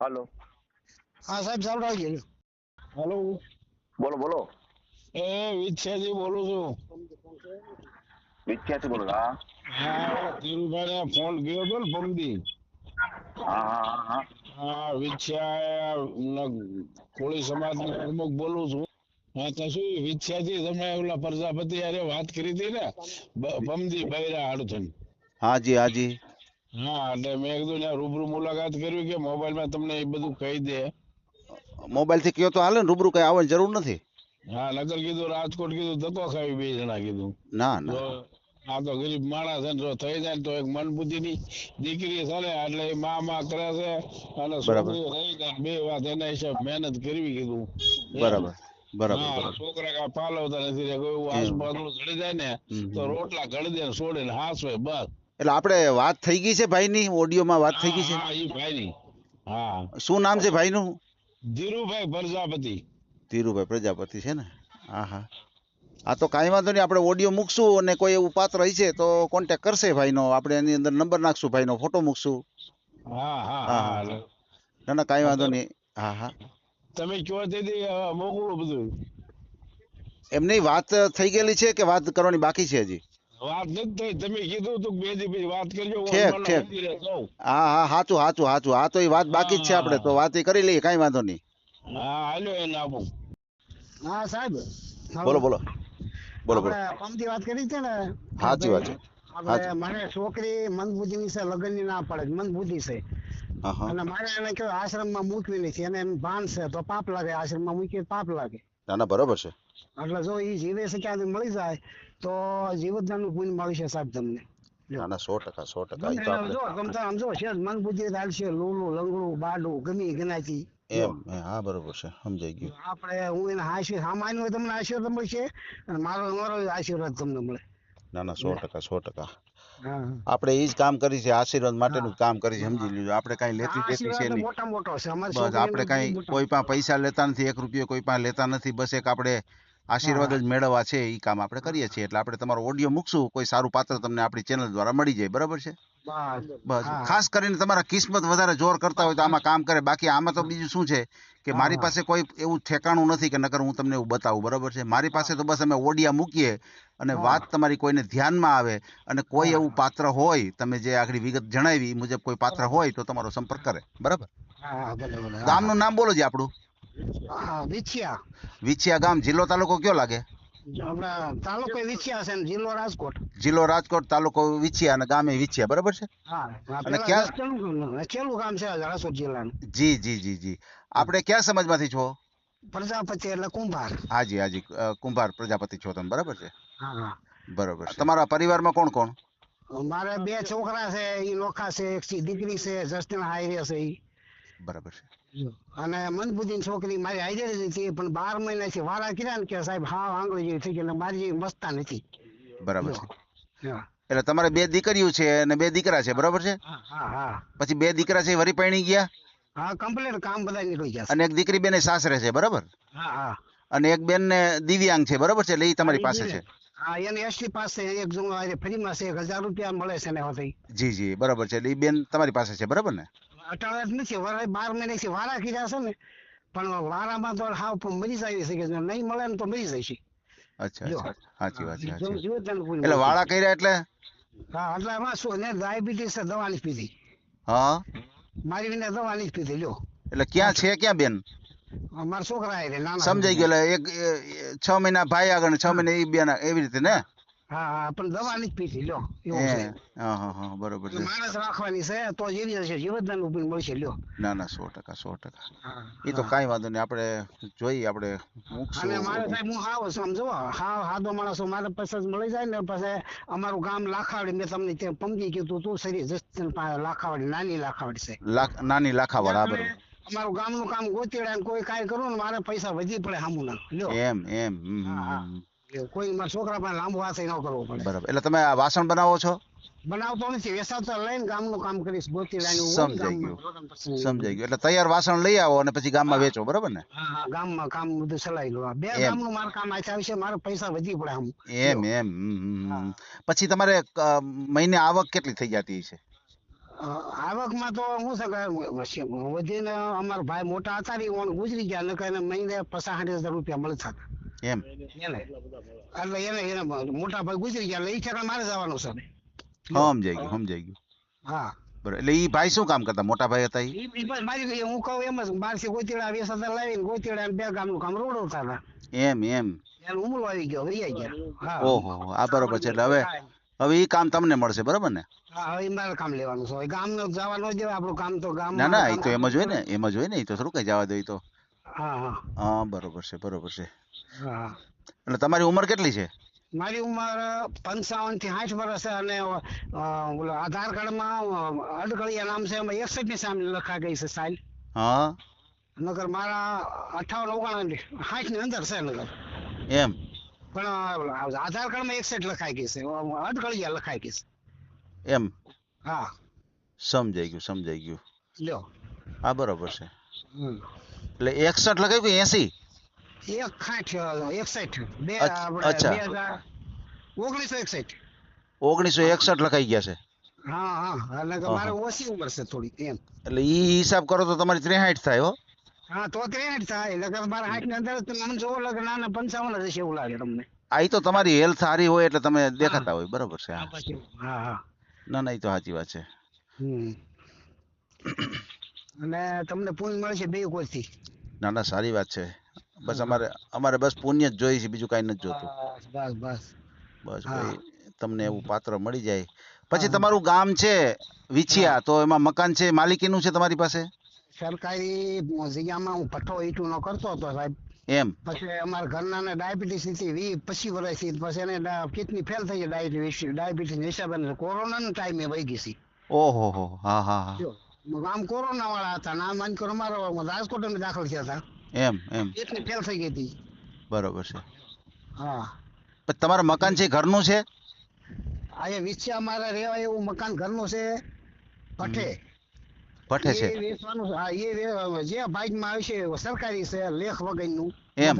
હાલો. હા સાહેબ સંભળાવજો હેલો. બોલો બોલો. એ વિછ્યાજી બોલું છું. વિખ્યાતથી બોલો હા. હા ધીરુભાઈ ફોન ગયો હતો ને પમદી હા હા હા હા. કોળી સમાજ પ્રમુખ બોલું છું. હા તો શું વિછ્યાજી તમે ઓલા પ્રજાપતિ અરે વાત કરી હતી ને? બમદી બૈરા હાજી હા એટલે મેં કીધું ત્યાં રૂબરૂ મુલાકાત કરવી કે મોબાઈલમાં તમને એ બધું કહી દે. મોબાઈલથી કયો તો હાલે ને રૂબરૂ કઈ આવવાની જરૂર નથી? હા નગર કીધું રાજકોટ કીધું ધક્કો ખાવી બે જણા કીધું. ના ના. આ તો ગરીબ માણસ છે જો થઈ જાય તો એક મન બુદ્ધિ ની દીકરી છે ને એટલે એ માં માં કરે છે અને. છોકરીઓ રહી જાય બે વાત એના હિસાબ મહેનત કરવી કીધું. બરાબર બરાબર છોકરા કાંઈ પાલવતા નથી રે કોઈ આસપાસ. જડી જાય ને તો રોટલા ગળી દે ને છોડે ને હાસવે બસ. એટલે આપણે વાત થઈ ગઈ છે ભાઈની ઓડિયોમાં વાત થઈ ગઈ છે. હા ઈ ભાઈ ની હા. શું નામ છે ભાઈનું? ધીરુભાઈ પ્રજાપતિ. ધીરુભાઈ પ્રજાપતિ છે ને? હા હા. આ તો કાંઈ વાંધો નહીં આપણે ઓડિયો મૂકશું અને કોઈ એવું પાત્ર હશે તો કોન્ટેક કરશે ભાઈનો. આપણે એની અંદર નંબર નાખશું ભાઈનો ફોટો મૂકશું. હા હા હા. ના ના કાંઈ વાંધો નહીં. હા હા. તમે કહો તેથી મોકલું બધું. એમ નહીં વાત થઈ ગયેલી છે કે વાત કરવાની બાકી છે હજી? વાત નથી થઈ. તમે કીધું તું બે દી પછી વાત કરજો. હું ઠેક, હનુમાનના ઠેક. મંદિરે જાઉં. હા હા સાચું સાચું સાચું હા તો એ વાત બાકી જ છે આપણે. તો વાત એ કરી લઈએ કાંઈ વાંધો નહીં. હા હાલ્યો એને આપું. હા સાહેબ. બોલો બોલો. બોલો બોલો. પમથી વાત કરી છે ને? સાચી વાત છે. આપણે સાચી. છોકરી મંદબુદ્ધિ વિશે છે લગ્નની ના પડે. મંદબુદ્ધિ છે. હા હા. અને મારે એને કે આશ્રમમાં મૂકવી નથી એને એમ ભાન છે. તો પાપ લાગે આશ્રમમાં મૂકીએ તો પાપ લાગે. ના ના બરોબર છે. એટલે જો એ જીવે છે ક્યાંથી મળી જાય? તો જીવતદાન પુણ્ય મળી છે સાહેબ તમને. ના સો ટકા સો ટકા. એ ગમે તો એને જો ગમતા આમ જો છે મન બુદ્ધિ દાલશે લૂલું લંગડું બાડું ગમી ગણાતી એમ હા બરોબર છે. સમજાઈ ગયું. આપણે હું એને હાસ્ય સામાન્ય તમને આશીર્વાદ મળશે અને મારો અમારો આશીર્વાદ તમને મળે. ના ના સો ટકા સો ટકા. આપણે એ જ કામ કરી છે આશીર્વાદ માટેનું કામ કરી છે સમજી લીધું આપણે કાંઈ લેતી દેતી છે નહીં. મોટા મોટો આપડે કઈ બસ આપણે કાંઈ કોઈ પણ પૈસા લેતા નથી એક રૂપિયો કોઈ પણ લેતા નથી. બસ એક આપણે આશીર્વાદ જ મેળવવા છે એ કામ આપણે કરીએ છીએ. એટલે આપણે તમારો ઓડિયો મૂકશું કોઈ સારું પાત્ર તમને આપણી ચેનલ દ્વારા મળી જાય. બરાબર છે? બસ ખાસ કરીને તમારા કિસ્મત વધારે જોર કરતા હોય તો આમાં કામ કરે. બાકી આમાં તો બીજું શું છે કે મારી પાસે કોઈ એવું ઠેકાણું નથી કે નકર હું તમને એવું બતાવું. બરાબર છે? મારી પાસે તો બસ અમે ઓડિયા મૂકીએ અને વાત તમારી કોઈને ધ્યાનમાં આવે અને કોઈ એવું પાત્ર હોય તમે જે આગળ વિગત જણાવી મુજબ કોઈ પાત્ર હોય તો તમારો સંપર્ક કરે. બરાબર. ગામનું નામ બોલો છે આપણું. વિછિયા. વિછિયા ગામ જિલ્લો તાલુકો કયો લાગે? આપણા તાલુકો વિછિયા છે ને જિલ્લો રાજકોટ. જિલ્લો રાજકોટ તાલુકો વિછિયા અને ગામે વિછિયા બરાબર છે? અને ક્યાં- છેલ્લું ગામ છે રાજકોટ જિલ્લાનું. જી જી જી જી. આપણે ક્યાં સમાજમાંથી છો? પ્રજાપતિ એટલે કુંભાર. હાજી હાજી. કુંભાર પ્રજાપતિ છો તમે બરાબર છે? હા બરોબર. તમારા પરિવારમાં કોણ કોણ? મારે બે છોકરા છે એ નોખા છે એક દીકરી છે જસ્ટિન હાઈરે છે ઈ. બરાબર છે. અને મનબુદ્ધિ છોકરી મારી હાઈરે જ હતી પણ બાર મહિનાથી વારા કીધા ને કે સાહેબ હા આંગળી જેવી થઈ ગઈ મારી જેવી મસ્તા નથી. બરાબર છે. એટલે તમારે બે દીકરીઓ છે અને બે દીકરા છે બરાબર છે? પછી બે દીકરા છે વરી પરણી ગયા? હા કમ્પ્લીટ કામ બધા નીકળી ગયા અને એક દીકરી બેને સાસરે છે બરાબર? અને એક બેન ને દિવ્યાંગ છે બરાબર છે? એટલે એ તમારી પાસે છે. હા એને એસટી પાસે એક જો ફ્રીમાં છે એક હજાર રૂપિયા મળે છે ને જી જી બરાબર છે. એટલે એ બેન તમારી પાસે છે બરાબર ને? અટાણે જ નથી. વરાય બાર મહિને થી વારા કીધા છે ને પણ વારામાં તો હાવ મરી જાય છે કે નહીં મળે ને તો મરી જાય છે. અચ્છા સાચી વાત છે એટલે વાળા કર્યા એટલે? હા એટલે એમાં શું ને ડાયાબિટીસ છે દવા પીધી હા? મારી વિના દવાની પીધી લ્યો. એટલે ક્યાં છે ક્યાં બેન? મારા છોકરા નાના. સમજાઈ ગયો એટલે એક છ મહિના ભાઈ આગળ છ મહિના એ બેન એવી રીતે ને? હા પણ દવા નથી પીતી લ્યો એવું છે. હા બરોબર છે. માણસ રાખવાની છે તો જેવી હશે જીવતદાન ઉપર મળશે લ્યો. ના ના સો ટકા સો ટકા. એ તો કઈ વાંધો નહીં આપણે જોઈએ આપણે અને મારે સાહેબ હું હાવ સમજો હા હાદો માણસો મારે પછી જ મળી જાય ને પછી અમારું ગામ લાખાવડી મેં તમને ત્યાં પમજી કીધું તું સરી જસ્ટન પાસે લાખાવડી નાની લાખાવડી છે. નાની લાખાવાળા હા, બરોબર. અમારું ગામનું કામ ગોતીડા ને કોઈ કાંઈ કરું ને મારે પૈસા વધી પડે હામું ના લ્યો. એમ એમ હા, કોઈ મારા છોકરા પાસે લાંબો હાથ ન કરવો પડે. બરાબર. એટલે તમે આ વાસણ બનાવો છો? બનાવતો નથી. વેસાતા લઈને ગામનું કામ કરીશ. ગોતીડા નું સમજાઈ ગયું. સમજાઈ ગયું. એટલે તૈયાર વાસણ લઈ આવો અને પછી ગામમાં વેચો. બરાબર ને? હા ગામમાં કામ બધું ચલાવી લો. બે ગામનું મારું કામ આ આવશે મારે પૈસા વધી પડે આમ. એમ એમ. પછી તમારે મહિને આવક કેટલી થઈ જતી છે આવક આવકમાં તો હું છે વધીને અમારા ભાઈ મોટા હતા ને ગુજરી ગયા. નકર મહિને પચાસ સાઠ હજાર રૂપિયા મળતા હતા. એમ. એને. એટલે એને એને મોટા ભાઈ ગુજરી ગયા એટલે એ ઠેકાણે મારે જવાનું છે. સમજાઈ ગયું સમજાઈ ગયું. હા. બરાબર. એટલે એ ભાઈ શું કામ કરતા? મોટા ભાઈ હતા બસ મારી હું કહું એમ જ બારથી ગોતીડા વેસાતા લાવીને ગોતીડા બે ગામનું કામ રોડવતા હતા એમ એમ. એને ઉમરો આવી ગયો વહી ગયા. હા. ઓહો આ બરોબર છે એટલે હવે હવે એ કામ તમને મળશે બરાબર ને? હા હવે મારે કામ લેવાનું છે. ગામ નો જવા ન આપણું કામ તો ગામ ના ના એ તો એમ જ હોય ને એમ જ હોય ને એ તો થોડું કઈ જવા દે તો. હા હા. હા બરોબર છે બરોબર છે. હા. એટલે તમારી ઉંમર કેટલી છે? મારી ઉંમર પંચાવનથી સાઠ વર્ષ છે અને આધાર કાર્ડમાં અડકળિયા નામ છે એમાં એકસઠની સામે લખા ગઈ છે સાઈલ હા. નગર મારા અઠાવન ઓગણ સાઠની અંદર છે નગર એમ? પણ આધાર આધાર કાર્ડમાં એકસઠ લખાઈ ગઈ છે અડગળિયા લખાઈ ગઈ છે. એમ? હા. સમજાઈ ગયું સમજાઈ ગયું. લ્યો. હા બરોબર છે. એટલે એકસઠ લખાઈ ગયું એસી? ઓગણીસો એકસઠ. લખાઈ ગયા છે. હા હા. એટલે મારે ઓછી ઉંમર છે થોડી એમ. એટલે ઈ હિસાબ કરો તો તમારી ત્રેસાઠ થાય હો. હા તો ત્રેસઠ થાય. એટલે મારા હાથની અંદર મને જોવો લાગે નાના પંચાવન જ હશે એવું લાગે તમને. આ તો તમારી હેલ્થ સારી હોય એટલે તમે દેખાતા હોય બરોબર છે હા. હા ના ના એ તો સાચી વાત છે. હમ. અને તમને પુણ્ય મળશે બે કોઈથી ના ના સારી વાત છે. બસ અમારે અમારે બસ પુણ્ય જ જોઈએ છે બીજું કાંઈ નથી જોતું. બસ બસ બસ. ભાઈ તમને એવું પાત્ર મળી જાય. પછી તમારું ગામ છે વિછિયા તો એમાં મકાન છે માલિકીનું છે તમારી પાસે? સરકારી જગ્યામાં હું ભઠ્ઠો ઈટું નો કરતો હતો સાહેબ. એમ? પછી અમારા ઘરના ને ડાયાબિટીસ હતી વી પચીસ વર્ષથી. પછી એને કિડની ફેલ થઈ ગઈ ડાયાબિટીસ ડાયાબિટીસ હિસાબે કોરોના ટાઈમે વહી ગઈ હતી. ઓહો હો હા આમ કોરોના વાળા હતા નામ માન કરો મારો રાજકોટ દાખલ થયા હતા. એમ એમ. એટલી ફેલ થઈ ગઈ હતી. બરોબર છે. હા. પછી તમારું મકાન છે ઘરનું છે? અહીંયા વિછ્યા અમારે રહેવા એવું મકાન ઘરનું છે. ભઠ્ઠે. ભઠ્ઠે છે. એ વેચવાનું હા એ જે ભાગમાં આવે છે સરકારી છે લેખ વગરનું. એમ.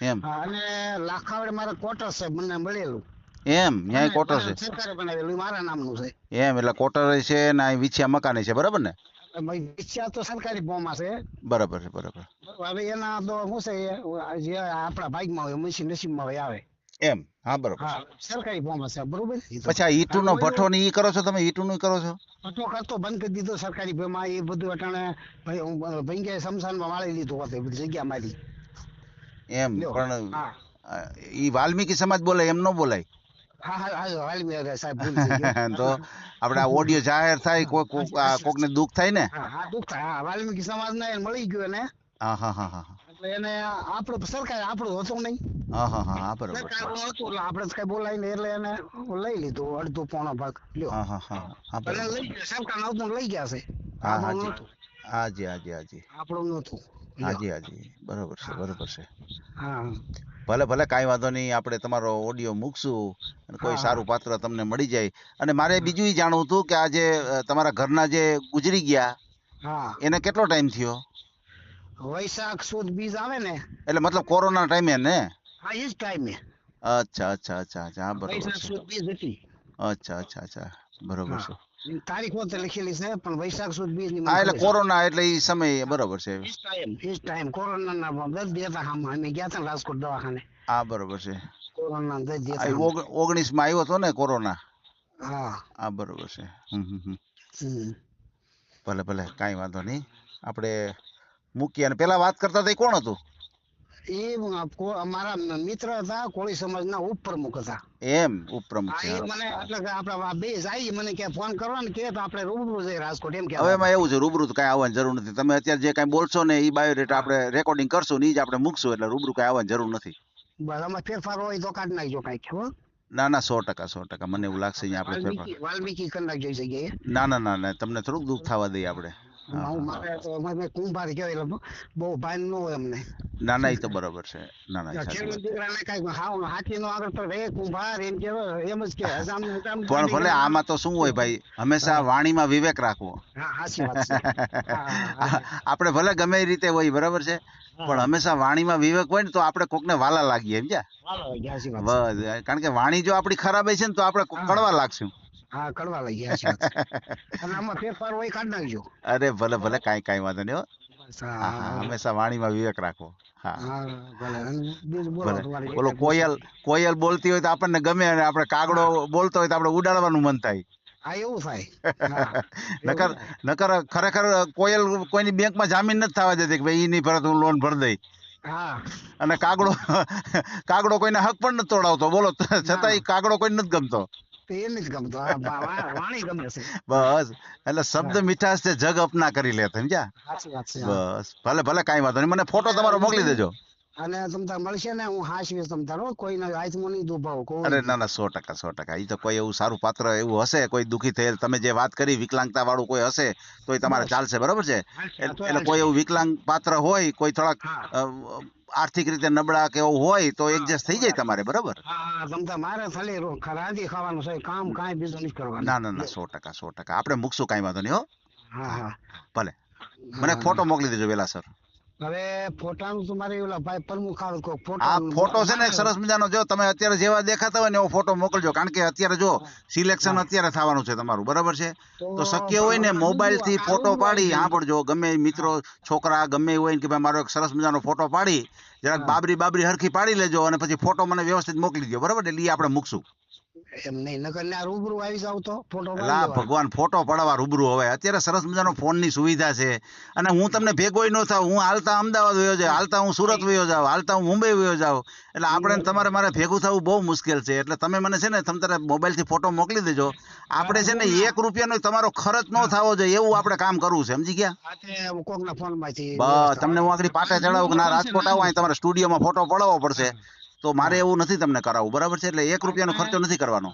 એમ. અને લાખાવડ મારે ક્વાર્ટર છે મને મળેલું. એમ ન્યાય કોટર છે. સરકારે બનાવેલું એ મારા નામનું છે. એમ એટલે કોટર છે ને આ વિછ્યા મકાન છે બરાબર ને? વિછ્યા તો સરકારી ફોર્મમાં છે. બરાબર છે બરાબર. હવે એના તો શું છે જે આપણા ભાગમાં હોય મશીન નસીબમાં હોય આવે. એમ હા બરોબર. સરકારી બોમાં છે બરોબર? પછી ઈટુ ઈટુનો ભઠ્ઠો ને ઈ કરો છો તમે ઈટુનું કરો છો? ભઠ્ઠો કરતો બંધ કરી દીધો સરકારી બોમાં એ બધું અટાણે ભાઈ હું ભંગે સમસાનમાં વાળી લીધું હતું બધી જગ્યા મારી. એમ પણ ઈ વાલ્મીકી સમાજ બોલે એમ ન બોલાય? તો આપણે આ ઓડિયો જાહેર થાય કોઈ કોક ને દુઃખ થાય ને દુઃખ થાય વાલ્મીકી સમાજ ને મળી ગયું ને હા હા હા હા હા. એટલે એને આપણું સરકાર આપણું હતું નહીં હા હા હા હા બરોબર છે હતું એટલે આપણે કઈ બોલાય ને એટલે એને લઈ લીધું અડધો પોણો ભાગ લ્યો હા હા હા હા લઈ ગયા સરકાર નહોતું લઈ ગયા છે હા હાજી હાજી હાજી આપણું નહોતું. હાજી હાજી. બરોબર છે બરોબર છે. હા. ભલે ભલે કાંઈ વાંધો નહીં આપણે તમારો ઓડિયો મૂકશું અને કોઈ સારું પાત્ર તમને મળી જાય. અને મારે બીજું જાણવું હતું કે આ જે તમારા ઘરના જે ગુજરી ગયા એને કેટલો ટાઈમ થયો? વૈશાખ સુદ બીજ આવે ને. એટલે મતલબ કોરોના ટાઈમે ને? હા એ જ ટાઈમે. અચ્છા અચ્છા અચ્છા અચ્છા. બરોબર અચ્છા અચ્છા અચ્છા. બરોબર છે. તારીખ પોતે લખેલી છે પણ વૈશાખ સુદ બીજની હા એટલે કોરોના એટલે એ સમય બરોબર છે. જ ટાઈમ કોરોના ના કોરોનાના દર્દી હતા હામાં અમે ગયા હતા રાજકોટ દવાખાને. હા બરોબર છે. કોરોના દર્દી આ ઓગણીસમાં આવ્યો હતો ને કોરોના? હા. હા બરોબર છે. ભલે ભલે કાંઈ વાંધો નહીં. આપણે મૂકી અને પેલા વાત કરતા હતા કોણ હતું? એ આપકો અમારા મિત્ર હતા કોળી સમાજના ઉપપ્રમુખ હતા. એમ ઉપપ્રમુખ એ મને એટલે કે આપડે આ બે જાય મને કે ફોન કરો ને કે તો આપણે રૂબરૂ જઈ રાજકોટ એમ કે હવે એમાં એવું છે રૂબરૂ તો કાંઈ આવવાની જરૂર નથી. તમે અત્યારે જે કાંઈ બોલશો ને એ બાયોડેટા આપણે રેકોર્ડિંગ કરશું ને એ જ આપણે મૂકશું એટલે રૂબરૂ કાંઈ આવવાની જરૂર નથી. બસ આમાં ફેરફાર હોય તો કાઢી નાખજો કાંઈક હો. ના ના સો ટકા સો ટકા. મને એવું લાગશે અહીંયા આપણે વાલ્મીકી કરી નાખજો જગ્યાએ. ના ના ના ના તમને થોડુંક દુઃખ થવા દઈએ આપણે. મારે તો અમે કુંભાર કહેવાય એટલે બહુ ભાન ન હોય અમને. ના ના એ તો બરોબર છે. ના ના ખેડૂત દીકરાને કાંઈક હાવ હાથી નો આગળ તો રે કુંભાર એમ કે એમ જ કે હજામ ને હજામ પણ ભલે આમાં તો શું હોય ભાઈ? હંમેશા વાણીમાં વિવેક રાખવો. આપણે ભલે ગમે એ રીતે હોય બરાબર છે? પણ હંમેશા વાણીમાં વિવેક હોય ને તો આપણે કોકને વાલા લાગીએ છે. બસ કારણ કે વાણી જો આપણી ખરાબ છે ને તો આપણે કડવા લાગશું. હા કડવા લઈ ગયા છે અને આમાં ફેરફાર હોય કાઢ નાખજો. અરે ભલે ભલે કાંઈ કાંઈ વાંધો નહીં હો. હંમેશા વાણીમાં વિવેક રાખો બોલો કોયલ કોયલ બોલતી હોય તો આપણને ગમે અને આપણે કાગડો બોલતો હોય તો આપણે ઉડાડવાનું મન થાય. હા એવું થાય. નકર નકર ખરેખર કોયલ કોઈની બેંકમાં જામીન નથી થવા દેતી કે ભાઈ ઈ નહીં ભરત હું લોન ભરી દઈ હા. અને કાગડો કાગડો કોઈને હક પણ નથી તોડાવતો. બોલો છતાં ઈ કાગડો કોઈને નથી ગમતો. ગમતો. વાણી ગમે છે. બસ. એટલે શબ્દ મીઠાશ છે જગ અપના કરી લે સમજ્યા. બસ. ભલે ભલે કાંઈ વાંધો નહીં. મને ફોટો તમારો મોકલી દેજો. અને તમ મળશે ને હું હાશવીશ તમ તારો કોઈને હાથમાં નહીં દુભાવ અરે ના ના સો ટકા સો ટકા. ઈ તો કોઈ એવું સારું પાત્ર એવું હશે કોઈ દુખી થયેલ. તમે જે વાત કરી વિકલાંગતા વાળું કોઈ હશે તો એ તમારે ચાલશે બરોબર છે? એટલે. કોઈ એવું વિકલાંગ પાત્ર હોય કોઈ થોડાક આર્થિક રીતે નબળા કે એવું હોય તો એડજસ્ટ થઈ જાય તમારે બરોબર? હા મારે ખાલી રો- રાંધી ખાવાનું છે કામ કાંઈ બીજું નહીં કરવાનું. ના ના ના સો ટકા સો ટકા. આપણે મૂકશું કાંઈ વાંધો નહીં હો. હા હા. ભલે. મને ફોટો મોકલી દેજો વેલા સર. હવે ફોટાનું તો મારે ઓલા ભાઈ પર મુખાડો કોઈ ફોટો આ ફોટો છે ને સરસ મજાનો. જો તમે અત્યારે જેવા દેખાતા હોય ને એવો ફોટો મોકલજો. કારણ કે અત્યારે જો સિલેક્શન અત્યારે થવાનું છે તમારું. બરાબર છે? તો શક્ય હોય ને મોબાઈલથી ફોટો પાડી સાંભળજો. ગમે મિત્રો છોકરા ગમે એ હોય કે ભાઈ મારો એક સરસ મજાનો ફોટો પાડી જરાક બાબરી બાબરી હરખી પાડી લેજો અને પછી ફોટો મને વ્યવસ્થિત મોકલી દો બરાબર? એટલે ઈ આપણે મૂકશું. એમ નહીં નકર ને રૂબરૂ આવી જાવ તો ફોટો લા ભગવાન ફોટો પડાવવા રૂબરૂ હવે. અત્યારે સરસ મજાનો ફોનની સુવિધા છે. અને હું તમને ભેગોય ન થાવ હું હાલતા અમદાવાદ વયો જાવ હાલતા હું સુરત વયો જાવ હાલતા હું મુંબઈ વયો જાવ એટલે આપણે તમારે મારે ભેગું થવું બહુ મુશ્કેલ છે. એટલે તમે મને છે ને તમ તારે મોબાઈલથી ફોટો મોકલી દેજો. આપણે છે ને એક રૂપિયાનો તમારો ખર્ચ ન થવો જોઈએ. એવું આપણે કામ કરવું છે. સમજી ગયા? બસ તમને હું આગળ પાટે ચડાવું કે ના રાજકોટ આવો અહીં તમારે સ્ટુડિયોમાં ફોટો પડાવવો પડશે. તો મારે એવું નથી તમને કરાવવું. બરાબર છે? એટલે એક રૂપિયાનો ખર્ચો નથી કરવાનો.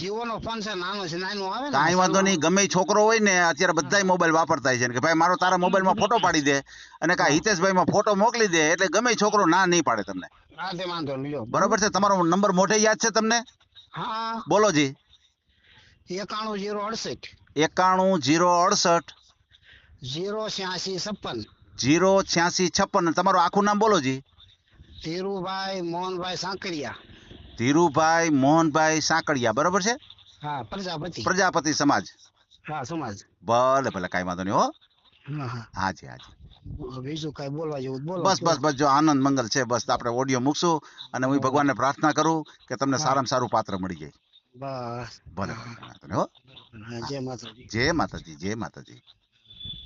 જીઓનો ફોન છે નાનો છે નાનો આવે ને કાંઈ વાંધો નહીં. ગમે છોકરો હોય ને અત્યારે બધાય મોબાઈલ વાપરતા છે કે ભાઈ મારો તારા મોબાઈલમાં ફોટો પાડી દે અને કા હિતેશભાઈમાં ફોટો મોકલી દે એટલે ગમે છોકરો ના નહીં પાડે તમને. બરોબર છે? તમારો નંબર મોઢે યાદ છે તમને? હા. બોલો જી. એકાણું જીરો અડસઠ. એકાણું જીરો અડસઠ. જીરો છ્યાસી છપ્પન. જીરો છ્યાસી છપ્પન. તમારું આખું નામ બોલો જી. ધીરુભાઈ મોહનભાઈ સાંકળિયા. ધીરુભાઈ મોહનભાઈ સાંકળિયા બરોબર છે? હા પ્રજાપતિ. પ્રજાપતિ સમાજ. હા સમાજ. ભલે ભલે કાંઈ વાંધો નહીં હો. હાજી હાજી. બીજું કઈ બોલવા જેવું બોલો બસ બસ બસ જો આનંદ મંગલ છે બસ આપણે ઓડિયો મૂકશું અને હું ભગવાનને પ્રાર્થના કરું કે તમને સારામાં સારું પાત્ર મળી જાય. બસ. ભલે હો જય માતાજી. જય માતાજી જય માતાજી.